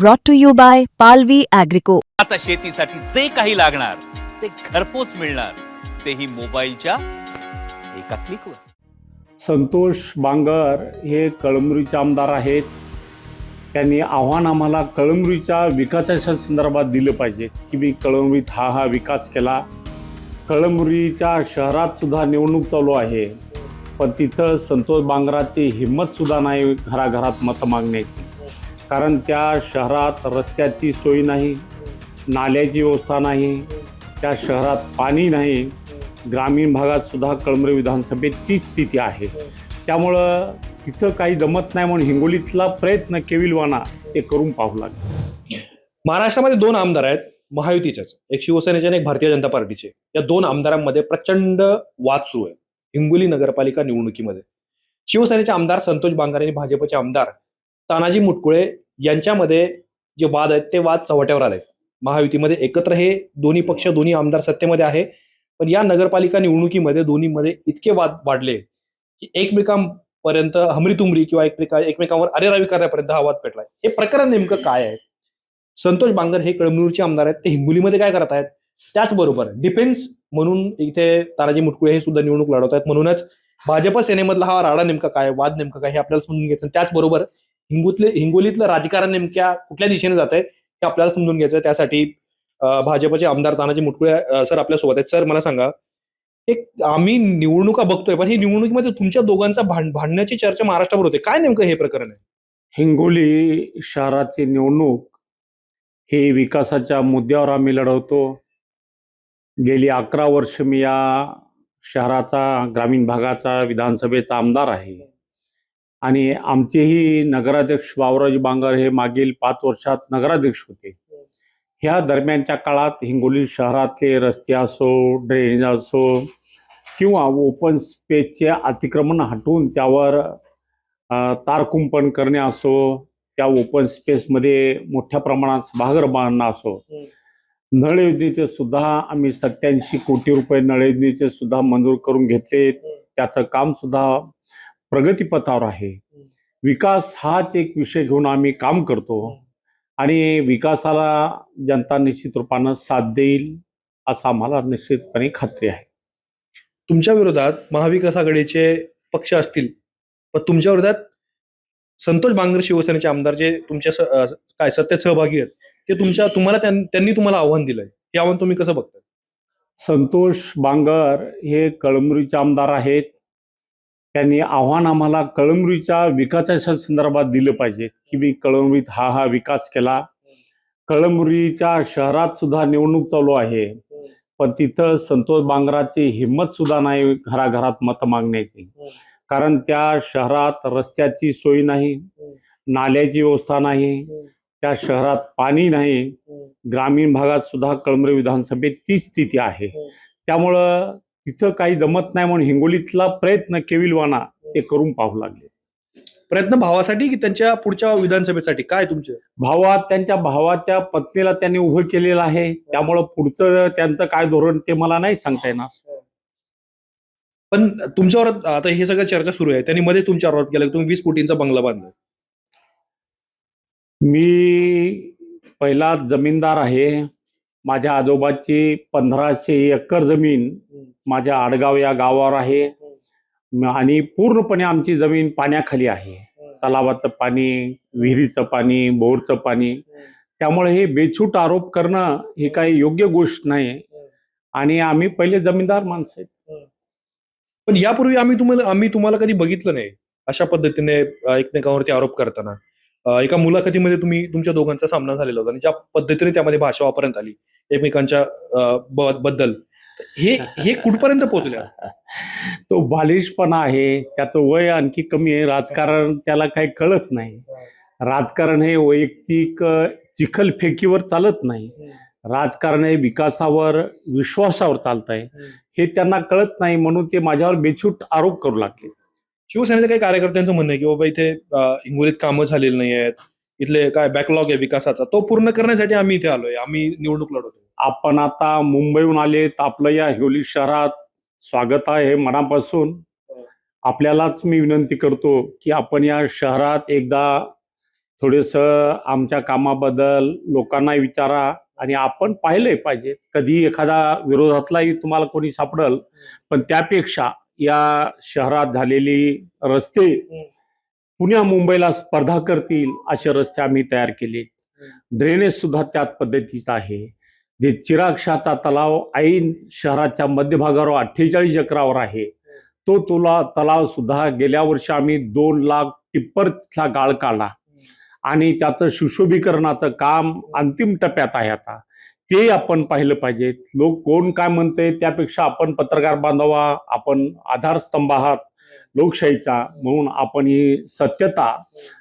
brought to you by Palvi Agrico. आता शेतीसाठी जे काही लागणार ते घरपोच मिळणार. तेही मोबाईलच्या एका क्लिकवर संतोष बांगर हे कळमनुरीचे आमदार आहेत. त्यांनी आव्हान आम्हाला कळमनुरीच्या विकासाच्या संदर्भात दिलं पाहिजे की मी कळमनुरीत हा हा विकास केला. कळमनुरीच्या शहरात सुद्धा निवडणूक चालू आहे. पण तिथं संतोष बांगराची हिंमतसुद्धा नाही घराघरात मतं मागण्याची. कारण त्या शहरात रस्त्याची सोय नाही नाल्याची व्यवस्था नाही त्या शहरात पाणी नाही. ग्रामीण भागात सुद्धा कळमरे विधानसभेत ती स्थिती आहे. त्यामुळं तिथं काही जमत नाही म्हणून हिंगोलीतला प्रयत्न केविलवाना ते करून पाहू लागले. महाराष्ट्रामध्ये दोन आमदार आहेत महायुतीचेच. एक शिवसेनेचे आणि एक भारतीय जनता पार्टीचे. या दोन आमदारांमध्ये प्रचंड वाद सुरू आहे. हिंगोली नगरपालिका निवडणुकीमध्ये. शिवसेनेचे आमदार संतोष बांगर आणि भाजपचे आमदार तानाजी मुटकुळे यांच्यामध्ये जे वाद आहेत ते वाद चव्हाट्यावर आले महायुतीमध्ये एकत्र हे दोन्ही पक्ष दोन्ही आमदार सत्तेमध्ये आहे. पण या नगरपालिका निवडणुकीमध्ये दोन्हीमध्ये इतके वाद वाढले की एकमेकांपर्यंत हमरीतुमरी किंवा एकमेका एकमेकांवर अरेरावी करण्यापर्यंत हा वाद पेटलाय. हे प्रकरण नेमकं काय आहे? संतोष बांगर हे कळमनूरचे आमदार आहेत. ते हिंगोलीमध्ये काय करत आहेत? त्याचबरोबर डिफेन्स म्हणून इथे तानाजी मुटकुळे हे सुद्धा निवडणूक लढवत आहेत. म्हणूनच भाजप सेनेमधला हा राडा नेमका काय वाद नेमका काय हे आपल्याला समजून घ्यायचं त्याचबरोबर हिंगोतले हिंगोलीतलं राजकारण नेमक्या कुठल्या दिशेने जात आहे हे आपल्याला समजून घ्यायचं आहे. त्यासाठी भाजपचे आमदार तानाजी मुटकुळे सर आपल्यासोबत आहेत. सर मला सांगा एक आम्ही निवडणुका बघतोय पण ही निवडणुकीमध्ये तुमच्या दोघांचा भांड भांडण्याची चर्चा महाराष्ट्रावर होते. काय नेमकं हे प्रकरण आहे? हिंगोली शहराची निवडणूक हे विकासाच्या मुद्द्यावर आम्ही लढवतो. गेली अकरा वर्ष मी या शहराचा ग्रामीण भागाचा विधानसभेचा आमदार आहे. आणि आमचेही नगराध्यक्ष बावराजी बांगर हे मागील पाच वर्षात नगराध्यक्ष होते. ह्या दरम्यानच्या काळात हिंगोली शहरातले रस्ते असो ड्रेनेज असो किंवा ओपन स्पेसचे अतिक्रमण हटवून त्यावर तारकुंपण करणे असो त्या ओपन स्पेसमध्ये मोठ्या प्रमाणात भागर बांधणं असो. नळ योजनेचे सुद्धा आम्ही सत्याऐंशी कोटी रुपये नळ योजनेचे सुद्धा मंजूर करून घेतले त्याचं काम सुद्धा प्रगतीपथावर आहे. विकास हाच एक विषय घेऊन आम्ही काम करतो. आणि विकासाला जनता निश्चित रूपानं साथ देईल असं आम्हाला निश्चितपणे खात्री आहे. तुमच्या विरोधात महाविकास आघाडीचे पक्ष असतील पण तुमच्या विरोधात संतोष बांगर शिवसेनेचे आमदार जे तुमच्या काय सत्तेत सहभागी आहेत ते तुमच्या तुम्हाला त्यां- त्यांनी तुम्हाला आव्हान दिलंय. हे आव्हान तुम्ही कसं बघता संतोष बांगर हे कळमनुरीचे आमदार आहेत. त्यांनी आव्हान आम्हाला कळमरीच्या विकासाच्या संदर्भात दिलं पाहिजे की मी कळमरीत हा हा विकास केला. कळमरीच्या शहरात सुद्धा निवडणूक चालू आहे. पण तिथं संतोष बांगराची हिंमत सुद्धा नाही घराघरात मत मागण्याची. कारण त्या शहरात रस्त्याची सोय नाही नाल्याची व्यवस्था नाही त्या शहरात पाणी नाही. ग्रामीण भागात सुद्धा कळमरे विधानसभेत ती स्थिती आहे. त्यामुळं तिथं काही जमत नाही म्हणून हिंगोलीतला प्रयत्न केविलवाना ते करून पाहू लागले. प्रयत्न भावासाठी की त्यांच्या पुढच्या विधानसभेसाठी? काय तुमचे? भावा त्यांच्या भावाच्या पत्नीला त्यांनी उभं केलेलं आहे. त्यामुळं पुढचं त्यांचं काय धोरण ते मला नाही सांगता येणार. पण तुमच्यावर आता हे सगळं चर्चा सुरू आहे. त्यांनी मध्ये तुमच्यावर आरोप केला की तुम्ही वीस कोटींचा बंगला बांधला मी पहिला जमीनदार आहे. माझ्या आजोबाची पंधराशे एकर जमीन माझ्या आडगाव या गावावर आहे. आणि पूर्णपणे आमची जमीन पाण्याखाली आहे. तलावाचं पाणी विहिरीचं पाणी बोरचं पाणी. त्यामुळे हे बेछूट आरोप करणं ही काही योग्य गोष्ट नाही. आणि आम्ही पहिले जमीनदार माणसं आहेत. पण यापूर्वी आम्ही तुम्हाला आम्ही तुम्हाला कधी बघितलं नाही अशा पद्धतीने एकमेकांवरती आरोप करताना? एका मुलाखतीमध्ये तुम्ही तुमच्या दोघांचा सामना झालेला होता आणि ज्या पद्धतीने त्यामध्ये भाषा वापरण्यात आली एकमेकांच्या बद्दल. हे हे कुठपर्यंत पोहोचल्या तो बालिशपणा आहे त्याचं वय आणखी कमी आहे राजकारण त्याला काही कळत नाही. राजकारण हे वैयक्तिक चिखलफेकीवर चालत नाही. राजकारण हे विकासावर विश्वासावर चालत आहे हे त्यांना कळत नाही म्हणून ते माझ्यावर बेछूट आरोप करू लागले. शिवसेनेच्या काही कार्यकर्त्यांचं म्हणणं आहे की बाबा इथे हिंगोलीत कामं झालेली नाही आहेत. इथले काय बॅकलॉग आहे विकासाचा तो पूर्ण करण्यासाठी आम्ही इथे आलोय. आम्ही निवडणूक लढवतो आपण आता मुंबईहून आले तर आपलं या हिंगोली शहरात स्वागत आहे मनापासून. आपल्यालाच मी विनंती करतो की आपण या शहरात एकदा थोडंसं आमच्या कामाबद्दल लोकांना विचारा आणि आपण पाहिलंय पाहिजे. कधी एखादा विरोधातलाही तुम्हाला कोणी सापडल पण त्यापेक्षा या शहरात झालेली रस्ते पुण्या मुंबईला स्पर्धा करतील असे रस्ते आम्ही तयार केले. ड्रेनेज सुद्धा त्याच पद्धतीचा आहे. जे चिराग शाता तलाव ऐन शहराच्या मध्यभागावर अठ्ठेचाळीस एकरावर आहे. तो तुला तलाव सुद्धा गेल्या वर्षी आम्ही दोन लाख टिप्परचा गाळ काढला. आणि त्याचं सुशोभीकरणाचं काम अंतिम टप्प्यात आहे आता. ते आपण पाहिलं पाहिजे. लोक कोण काय म्हणते त्यापेक्षा आपण पत्रकार बांधवा आपण आधारस्तंभ आहात लोकशाहीचा. म्हणून आपण ही सत्यता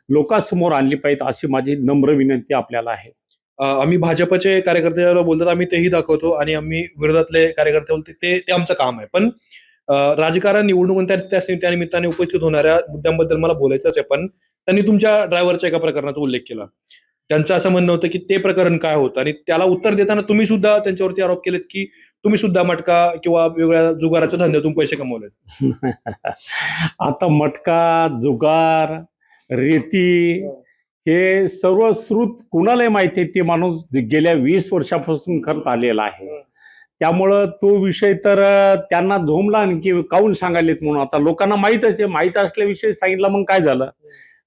लोकांसमोर आणली पाहिजे अशी माझी नम्र विनंती आपल्याला आहे. आम्ही भाजपचे कार्यकर्ते बोलतात आम्ही तेही दाखवतो आणि आम्ही विरोधातले कार्यकर्ते बोलतो ते ते आमचं काम आहे. पण राजकारण निवडणूक आणि त्या उपस्थित होणाऱ्या मुद्द्यांबद्दल मला बोलायचंच आहे पण त्यांनी तुमच्या ड्रायव्हरच्या एका प्रकरणाचा उल्लेख केला. त्यांचं असं म्हणणं होतं की ते प्रकरण काय होतं? आणि त्याला उत्तर देताना तुम्ही सुद्धा त्यांच्यावरती आरोप केलेत की तुम्ही सुद्धा मटका किंवा वेगवेगळ्या जुगाराच्या धंद्यातून पैसे कमवलेत. आता मटका जुगार रेती हे सर्व श्रुत कुणालाही माहिती आहे ते माणूस गेल्या वीस वर्षापासून करत आलेला आहे. त्यामुळं तो विषय तर त्यांना धोमला आणखी काऊन सांगायलेत म्हणून? आता लोकांना माहीतच आहे माहीत असल्याविषयी सांगितलं मग काय झालं?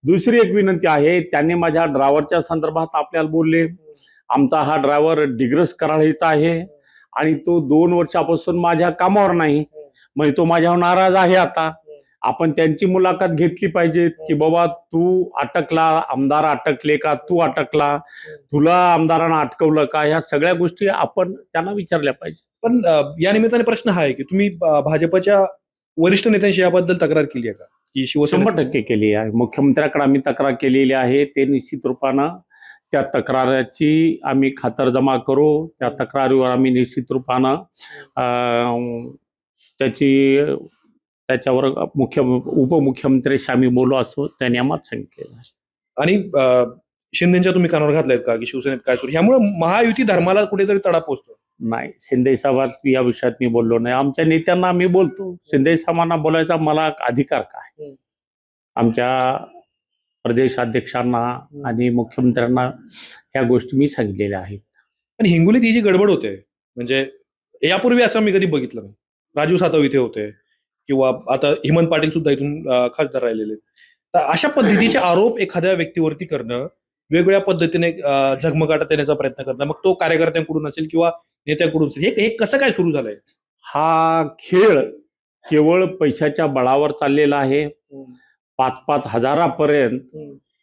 दुसरी एक विनंती आहे त्यांनी माझ्या ड्रायव्हरच्या संदर्भात आपल्याला बोलले. आमचा हा ड्रायव्हर डिग्रस कराळीचा आहे आणि तो दोन वर्षापासून माझ्या कामावर नाही. म्हणजे तो माझ्यावर नाराज आहे आता. आपण त्यांची मुलाखत घेतली पाहिजे की बाबा तू अटकला आमदार अटकले का तू अटकला तुला आमदारांना अटकवलं का ह्या सगळ्या गोष्टी आपण त्यांना विचारल्या पाहिजे. पण या निमित्ताने प्रश्न हा आहे की तुम्ही भाजपच्या वरिष्ठ नेत्यांशी याबद्दल तक्रार केली आहे का? की शिवसेना शंभर टक्के केली आहे. मुख्यमंत्र्याकडे आम्ही तक्रार केलेली आहे. ते निश्चित रूपानं त्या तक्राराची आम्ही खातरजमा करू. त्या तक्रारीवर आम्ही निश्चित रूपानं अं, त्याची त्याच्यावर मुख्य उपमुख्यमंत्र्याशी आम्ही बोलू असं त्यांनी आम्हाला सांगितलेलं आहे. आणि शिंदेच्या तुम्ही कानावर घातलायत का की शिवसेनेत काय सुरू? ह्यामुळे महायुती धर्माला कुठेतरी तडा पोचतो नाही शिंदे साहेबात या विषयात मी बोललो नाही. आमच्या नेत्यांना आम्ही बोलतो. शिंदे साहेबांना बोलायचा मला अधिकार काय. आमच्या प्रदेश अध्यक्षांना आणि मुख्यमंत्र्यांना ह्या गोष्टी मी सांगितलेल्या आहेत. आणि हिंगोलीत ही जी गडबड होते म्हणजे यापूर्वी असं मी कधी बघितलं नाही. राजू सातव इथे होते किंवा आता हेमंत पाटील सुद्धा इथून खासदार राहिलेले. तर अशा पद्धतीचे आरोप एखाद्या व्यक्तीवरती करणं वेगवेगळ्या पद्धतीने अ, झगमगाटात येण्याचा प्रयत्न करणं मग तो कार्यकर्त्यांकडून असेल किंवा नेत्यांकडून असेल हे कसं काय सुरू झालंय? हा खेळ केवळ पैशाच्या बळावर चाललेला आहे. पाच पाच हजारापर्यंत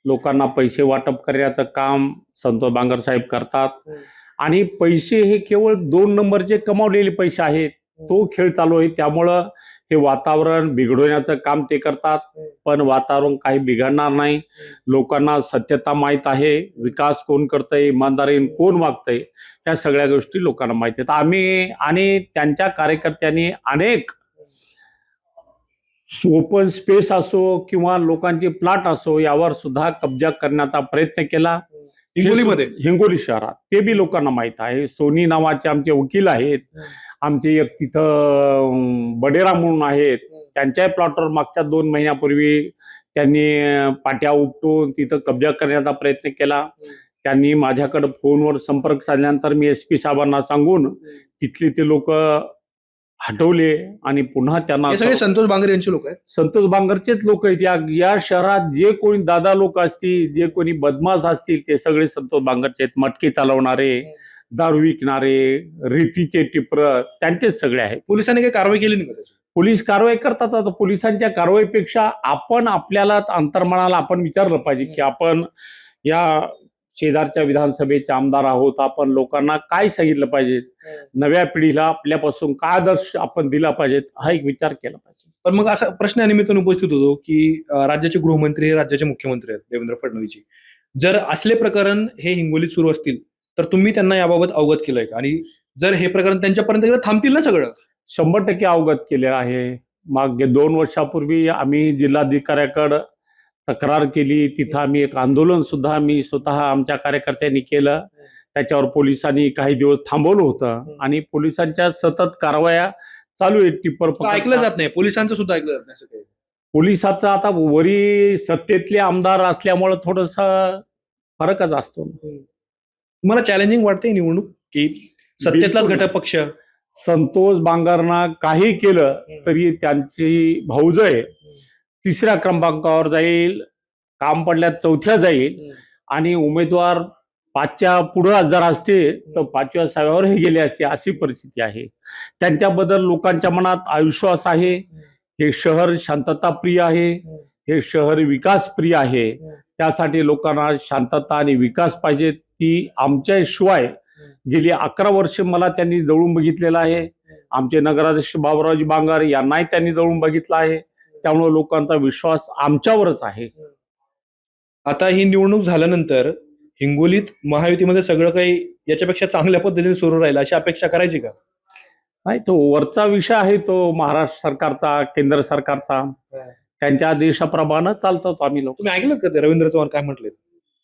लोकांना पैसे वाटप करण्याचं काम संतोष बांगर साहेब करतात. आणि पैसे हे केवळ दोन नंबरचे कमावलेले पैसे आहेत. तो खेळ चालू आहे. त्यामुळं हे वातावरण बिघडवण्याचं काम ते करतात. पण वातावरण काही बिघडणार नाही. लोकांना सत्यता माहीत आहे. विकास कोण करतंय? इमानदारीने कोण वागतंय? ह्या सगळ्या गोष्टी लोकांना माहिती आहेत. आम्ही आणि त्यांच्या कार्यकर्त्यांनी अनेक ओपन स्पेस असो किंवा लोकांचे प्लॉट असो यावर सुद्धा कब्जा करण्याचा प्रयत्न केला. हिंगोलीमध्ये? हिंगोली शहरात. ते बी लोकांना माहीत आहे. सोनी नावाचे आमचे वकील आहेत. आमचे एक तिथं बडेरा म्हणून आहेत. त्यांच्याही प्लॉटवर मागच्या दोन महिन्यापूर्वी त्यांनी पाट्या उपटून तिथं कब्जा करण्याचा प्रयत्न केला. त्यांनी माझ्याकडे फोनवर संपर्क साधल्यानंतर मी एस पी साहेबांना सांगून तिथले ते लोक हटवले आणि पुन्हा त्यांना सगळे संतोष बांगर यांचे लोक आहेत? संतोष बांगरचेच लोक आहेत. या या शहरात जे कोणी दादा लोक असतील जे कोणी बदमाश असतील ते सगळे संतोष बांगरचे आहेत. मटके चालवणारे. दारू विकणारे रेतीचे टिपर त्यांचेच सगळे आहेत. पोलिसांनी काही कारवाई केली नाही का त्याची? पोलीस कारवाई करतात. आता पोलिसांच्या कारवाईपेक्षा आपण आपल्याला अंतर्मनाला आपण विचारलं पाहिजे की आपण या शेजारच्या विधानसभेचे आमदार आहोत. आपण लोकांना काय सांगितलं पाहिजे? नव्या पिढीला आपल्यापासून काय आदर्श आपण दिला पाहिजेत? हा एक विचार केला पाहिजे. पण मग असा प्रश्न या निमित्ताने उपस्थित होतो की अं, राज्याचे गृहमंत्री हे राज्याचे मुख्यमंत्री आहेत देवेंद्र फडणवीसजी जर असले प्रकरण हे हिंगोलीत सुरू असतील तर तुम्ही त्यांना याबाबत अवगत केलंय का? आणि जर हे प्रकरण त्यांच्यापर्यंत गेलं थांबतील ना सगळं? शंभर टक्के अवगत केलेलं आहे. मागे दोन वर्षापूर्वी आम्ही जिल्हाधिकाऱ्याकडं तक्रार केली. तिथं आम्ही एक आंदोलन सुद्धा आम्ही स्वतः आमच्या कार्यकर्त्यांनी केलं. त्याच्यावर पोलिसांनी काही दिवस थांबवलं होतं. आणि पोलिसांच्या सतत कारवाया चालू आहेत. टिप्पर ऐकलं जात नाही. पोलिसांचं सुद्धा ऐकलं जात नाही. पोलिसाचं आता वरी सत्तेतले आमदार असल्यामुळं थोडस फरकच असतो तुम्हाला चॅलेंजिंग वाटते ही निवडणूक? की सत्तेतलाच. घटक पक्ष? संतोष बांगरना काही केलं तरी त्यांची भाऊजय तिसऱ्या क्रमांकावर जाईल काम पडल्यात चौथ्या जाईल. आणि उमेदवार पाचच्या पुढं जर असते तर पाचव्या सहाव्यावर हे गेले असते अशी परिस्थिती आहे. त्यांच्याबद्दल लोकांच्या मनात अविश्वास आहे. हे शहर शांतताप्रिय आहे. हे शहर विकासप्रिय आहे. त्यासाठी लोकांना शांतता आणि विकास पाहिजे ती आमच्याशिवाय गेली अकरा वर्ष मला त्यांनी जवळून बघितलेलं आहे. आमचे नगराध्यक्ष बाबुरावजी बांगार यांनाही त्यांनी जवळून बघितलं आहे. त्यामुळे लोकांचा विश्वास आमच्यावरच आहे. आता ही निवडणूक झाल्यानंतर हिंगोलीत महायुतीमध्ये सगळं काही याच्यापेक्षा चांगल्या पद्धतीने सुरू राहील अशी अपेक्षा करायची का? नाही तो वरचा विषय आहे तो महाराष्ट्र सरकारचा केंद्र सरकारचा. त्यांच्या आदेशाप्रमाणे चालतो आम्ही लोक. तुम्ही ऐकलं का ते? रवींद्र चव्हाण काय म्हटले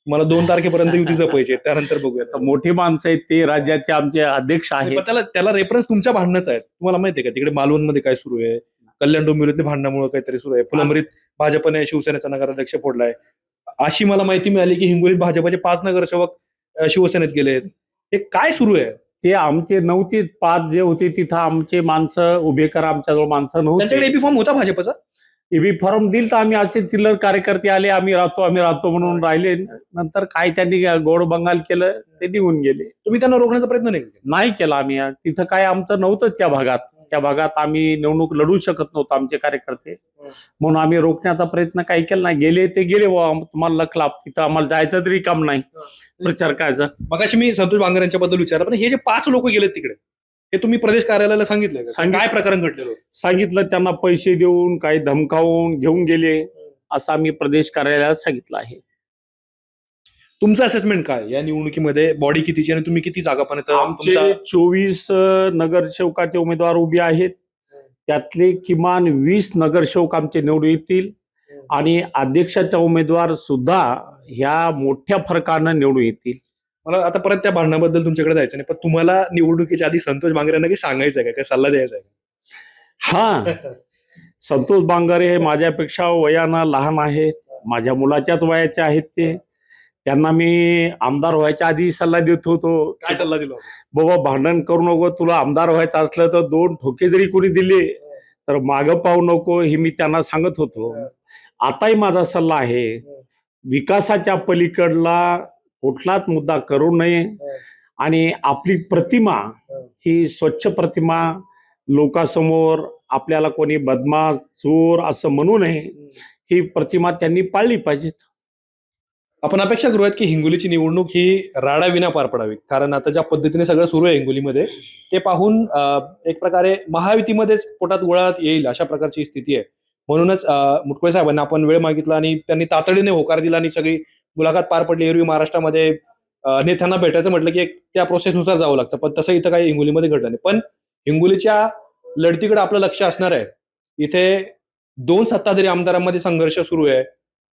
मला दोन तारखेपर्यंत युती जपायची त्यानंतर बघूया. मोठी माणसं आहेत ते राज्याचे आमचे अध्यक्ष आहेत. त्याला त्याला रेफरन्स तुमच्या भांडणच आहे तुम्हाला माहिती आहे का तिकडे मालवणमध्ये काय सुरू आहे? कल्याण डोंबिवलीतल्या भांडणामुळे काहीतरी सुरू आहे. फुलंब्रीत भाजपने शिवसेनेचा नगराध्यक्ष फोडलाय. अशी मला माहिती मिळाली की हिंगोलीत भाजपचे पाच नगरसेवक शिवसेनेत गेलेत हे काय सुरू आहे? ते आमचे नव्हते पाच जे होते तिथं आमचे माणसं उभे करा आमच्याजवळ माणसं त्यांच्याकडे नव्हते. एबी फॉर्म होता भाजपचा? एबी फॉर्म दिल तर आम्ही असे चिल्लर कार्यकर्ते आले आम्ही राहतो आम्ही राहतो म्हणून राहिले. नंतर काय त्यांनी गोड बंगाल केलं ते निघून गेले. तुम्ही त्यांना रोखण्याचा प्रयत्न नाही केला? नाही केला आम्ही. तिथं काय आमचं नव्हतं त्या भागात. त्या भागात आम्ही निवडणूक लढू शकत नव्हतो आमचे कार्यकर्ते. म्हणून आम्ही रोखण्याचा प्रयत्न काही केला नाही. गेले ते गेले बुवा, तुम्हाला लाभ. तिथं आम्हाला जायचं तरी काम नाही. प्रचार करायचा मगाशी मी संतोष बांगर यांच्याबद्दल विचारलं पण हे जे पाच लोक गेलेत तिकडे हे तुम्ही प्रदेश कार्यालयाला का? सांगितलं. काय प्रकरण घडलेलं होतं? सांगितलं त्यांना पैसे देऊन काही धमकावून घेऊन गेले असं आम्ही प्रदेश कार्यालयात सांगितलं आहे तुमचं असेसमेंट काय या निवडणुकीमध्ये बॉडी कितीची आणि तुम्ही किती जागापर्यंत आमचे तुमचा चोवीस नगरसेवकाचे उमेदवार उभे आहेत त्यातले किमान वीस नगरसेवक आमचे निवडून येतील आणि अध्यक्षाच्या उमेदवार सुद्धा ह्या मोठ्या फरकानं निवडून येतील मला आता परत त्या भांडणाबद्दल तुमच्याकडे जायचं नाही पण तुम्हाला निवडणुकीच्या आधी संतोष बांगर यांना काही सांगायचं आहे का? काय सल्ला द्यायचा आहे हा. संतोष बांगारे हे माझ्यापेक्षा वयानं लहान आहेत. माझ्या मुलाच्याच वयाचे आहेत ते. त्यांना मी आमदार व्हायच्या आधी सल्ला देत होतो. काय सल्ला दिला बाबा भांडण करू नको तुला आमदार व्हायचं असलं तर दोन ठोके जरी कोणी दिले तर मागं पाहू नको हे मी त्यांना सांगत होतो. आताही माझा सल्ला आहे. विकासाच्या पलीकडला कुठलाच मुद्दा करू नये. आणि आपली प्रतिमा ही. स्वच्छ प्रतिमा लोकांसमोर आपल्याला कोणी बदमाश चोर असं म्हणू नये. ही प्रतिमा त्यांनी पाळली पाहिजे आपण अपेक्षा करूयात की हिंगोलीची निवडणूक ही राडा विना पार पडावी. कारण आता ज्या पद्धतीने सगळं सुरू आहे हिंगोलीमध्ये ते पाहून अं, एक प्रकारे महायुतीमध्येच पोटात वळत येईल अशा प्रकारची स्थिती आहे. म्हणूनच मुटकुळे साहेबांना आपण वेळ मागितला आणि त्यांनी तातडीने होकार दिला आणि सगळी मुलाखत पार पडली. एरवी महाराष्ट्रामध्ये नेत्यांना भेटायचं म्हटलं की एक त्या प्रोसेसनुसार जावं लागतं. पण तसं इथं काही हिंगोलीमध्ये घडलं नाही. पण हिंगोलीच्या लढतीकडे आपलं लक्ष असणार आहे. इथे दोन सत्ताधारी आमदारांमध्ये संघर्ष सुरू आहे.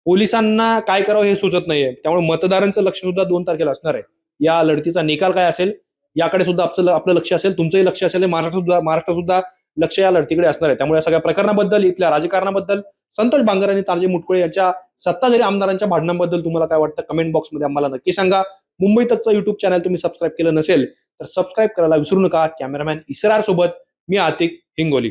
पोलिसांना काय करावं हे सुचत नाहीये. त्यामुळे मतदारांचं लक्ष सुद्धा दोन तारखेला असणार आहे. या लढतीचा निकाल काय असेल? याकडे सुद्धा आपलं आपलं लक्ष असेल तुमचंही लक्ष असेल महाराष्ट्र सुद्धा महाराष्ट्र सुद्धा लक्ष या लढतीकडे असणार आहे. त्यामुळे या सगळ्या प्रकरणाबद्दल इथल्या राजकारणाबद्दल संतोष बांगर आणि तारजे मुटकुळे यांच्या सत्ताधारी आमदारांच्या भांडणांबद्दल तुम्हाला काय वाटतं? कमेंट बॉक्समध्ये आम्हाला नक्की सांगा. मुंबई तकचं युट्यूब चॅनल तुम्ही सबस्क्राईब केलं नसेल तर सबस्क्राईब करायला विसरू नका. कॅमेरामॅन इसरार सोबत मी आतिक हिंगोली.